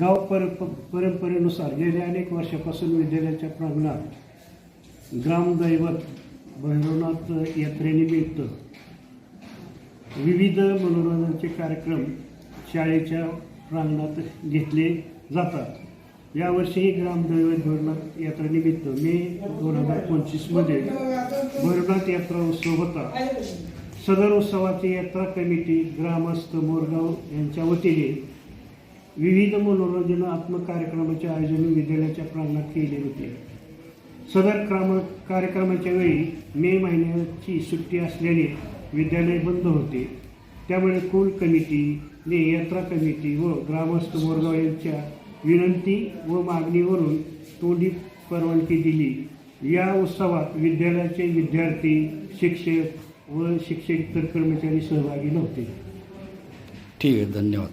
गाव पर परंपरेनुसार गेल्या अनेक वर्षापासून विद्यालयाच्या प्रांगणात ग्रामदैवत भैरवनाथ यात्रेनिमित्त विविध मनोरंजनाचे कार्यक्रम शाळेच्या प्रांगणात घेतले जातात. यावर्षीही ग्रामदैवत भैरवनाथ यात्रेनिमित्त मे दोन हजार पंचवीसमध्ये भैरवनाथ यात्रा उत्सव होता. सदर उत्सवाची यात्रा कमिटी ग्रामस्थ मोरगाव यांच्या वतीने विविध मनोरंजनात्मक कार्यक्रमाचे आयोजन विद्यालयाच्या प्रांगणात केले होते. सदर क्राम कार्यक्रमाच्या वेळी मे महिन्याची सुट्टी असल्याने विद्यालय बंद होते. त्यामुळे कुल कमिटीने यात्रा कमिटी व ग्रामस्थ मोरगाव यांच्या विनंती व मागणीवरून तोंडी परवानगी दिली. या उत्सवात विद्यालयाचे विद्यार्थी शिक्षक व शिक्षक कर्मचारी सहभागी नव्हते. ठीक आहे धन्यवाद.